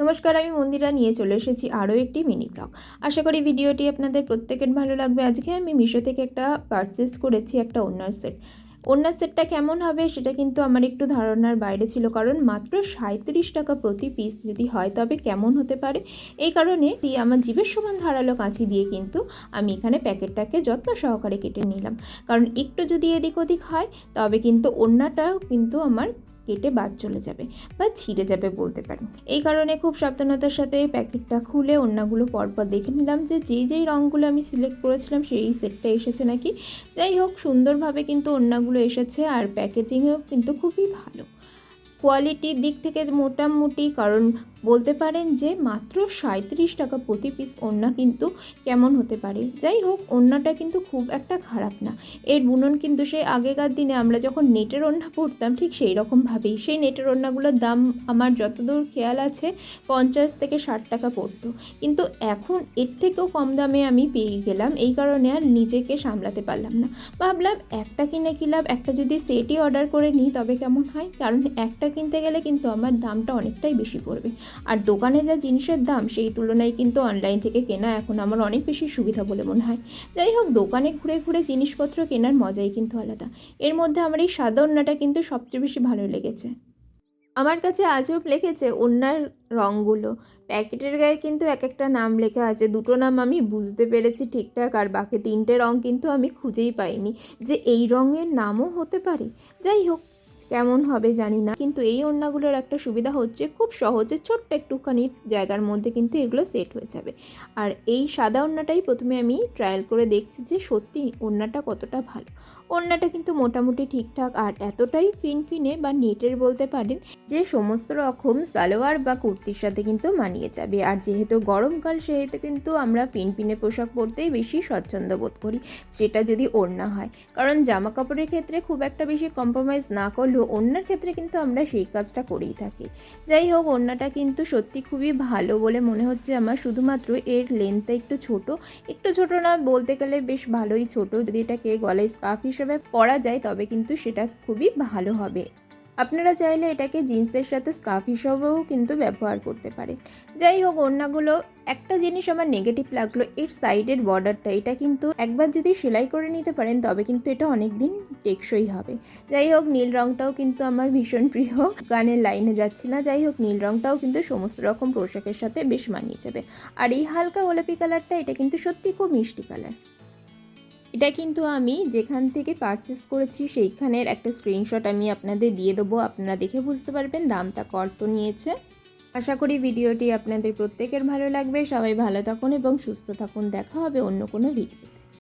নমস্কার, আমি মন্দিরা। নিয়ে চলে এসেছি আরও একটি মিনি ব্লগ আশা করি ভিডিওটি আপনাদের প্রত্যেকের ভালো লাগবে। আজকে আমি মিশো থেকে একটা পারচেস করেছি একটা ওনার সেট ওনার সেটটা কেমন হবে সেটা কিন্তু আমার একটু ধারণার বাইরে ছিল। কারণ মাত্র সাঁত্রিশ টাকা প্রতি পিস যদি হয় তবে কেমন হতে পারে? এই কারণে দিয়ে আমার জীবের সমান ধারালো কাঁচি দিয়ে কিন্তু আমি এখানে প্যাকেটটাকে যত্ন সহকারে কেটে নিলাম। কারণ একটু যদি এদিক ওদিক হয় তবে কিন্তু ওড়নাটাও কিন্তু আমার কেটে বাদ চলে যাবে বা ছিঁড়ে যাবে বলতে পারেন। এই কারণে খুব সাবধানতার সাথে প্যাকেটটা খুলে অন্যগুলো পরপর দেখে নিলাম যে যেই যেই রঙগুলো আমি সিলেক্ট করেছিলাম সেই সেটটা এসেছে নাকি। যাই হোক, সুন্দরভাবে কিন্তু অন্যগুলো এসেছে আর প্যাকেজিংও কিন্তু খুবই ভালো। কোয়ালিটির দিক থেকে মোটামুটি, কারণ বলতে পারেন যে মাত্র সাঁত্রিশ টাকা প্রতি পিস ওড়না কিন্তু কেমন হতে পারে। যাই হোক, ওড়নাটা কিন্তু খুব একটা খারাপ না। এর বুনন কিন্তু সেই আগেকার দিনে আমরা যখন নেটের ওড়না পরতাম, ঠিক সেই রকমভাবেই। সেই নেটের ওড়নাগুলোর দাম আমার যতদূর খেয়াল আছে, পঞ্চাশ থেকে ষাট টাকা পড়তো। কিন্তু এখন এর থেকেও কম দামে আমি পেয়ে গেলাম, এই কারণে আর নিজেকে সামলাতে পারলাম না। ভাবলাম একটা কিনে কি লাভ? একটা যদি সেটই অর্ডার করে নিই, তবে কেমন হয়? কারণ একটা কিনতে গেলে কিন্তু আমার দামটা অনেকটাই বেশি পড়বে। আর দোকানে যা জিনিসের দাম, সেই তুলনায় কিন্তু অনলাইন থেকে কেনা এখন আমার অনেক বেশি সুবিধা বলে মনে হয়। যাই হোক, দোকানে ঘুরে ঘুরে জিনিসপত্র কেনার মজাই কিন্তু আলাদা। এর মধ্যে আমার এই সাদা ওড়নাটা কিন্তু সবচেয়ে বেশি ভালো লেগেছে। আমার কাছে আজও লেগেছে ওড়নার রঙগুলো। প্যাকেটের গায়ে কিন্তু এক একটা নাম লেখা আছে। দুটো নাম আমি বুঝতে পেরেছি ঠিকঠাক, আর বাকি তিনটে রং কিন্তু আমি খুঁজেই পাইনি যে এই রঙের নামও হতে পারে। যাই হোক কেমন হবে জানি না। কিন্তু এই ওড়নাগুলোর একটা সুবিধা হচ্ছে খুব সহজে ছোট্ট একটুখানি জায়গার মধ্যে কিন্তু এগুলো সেট হয়ে যাবে। আর এই সাদা ওড়নাটাই প্রথমে আমি ট্রায়াল করে দেখছি যে সত্যি ওড়নাটা কতটা ভালো। ওড়নাটা কিন্তু মোটামুটি ঠিকঠাক আর এতটাই ফিনফিনে বা নেটের বলতে পারেন যে সমস্ত রকম সালোয়ার বা কুর্তির সাথে কিন্তু মানিয়ে যাবে। আর যেহেতু গরমকাল, সেহেতু কিন্তু আমরা পিনপিনে পোশাক পরতেই বেশি স্বচ্ছন্দ বোধ করি সেটা যদি ওড়না হয়। কারণ জামা কাপড়ের ক্ষেত্রে খুব একটা বেশি কম্প্রোমাইজ না করলেও ওড়নার ক্ষেত্রে কিন্তু আমরা সেই কাজটা করেই থাকি। যাই হোক, ওড়নাটা কিন্তু সত্যি খুবই ভালো বলে মনে হচ্ছে আমার। শুধুমাত্র এর লেন্থটা একটু ছোট। একটু ছোট না, বলতে গেলে বেশ ভালোই ছোট। যদি এটাকে গলায় স্কার্ফ হিসেবে পরা যায়, তবে কিন্তু সেটা খুবই ভালো হবে। আপনারা চাইলে এটাকে জিন্সের সাথে স্কার্ফ হিসেবেও কিন্তু ব্যবহার করতে পারেন। যাই হোক, ওড়নাগুলো, একটা জিনিস আমার নেগেটিভ লাগল, এর সাইডের বর্ডারটা এটা কিন্তু একবার যদি সেলাই করে নিতে পারেন, তবে কিন্তু এটা অনেক দিন টেকসই হবে। যাই হোক, নীল রঙটাও কিন্তু আমার ভীষণ প্রিয়, গানের লাইনে যাচ্ছে না। যাই হোক, নীল রঙটাও কিন্তু সমস্ত রকম পোশাকের সাথে বেশ মানিয়ে যাবে। আর এই হালকা গোলাপি কালারটা এটা কিন্তু সত্যি খুব মিষ্টি কালার এটা কিন্তু আমি যেখান থেকে পারচেস করেছি সেইখানের একটা স্ক্রিনশট আমি আপনাদের দিয়ে দেবো। আপনারা দেখে বুঝতে পারবেন দামটা কত নিয়েছে। আশা করি ভিডিওটি আপনাদের প্রত্যেকের ভালো লাগবে। সবাই ভালো থাকুন এবং সুস্থ থাকুন। দেখা হবে অন্য কোনো ভিডিওতে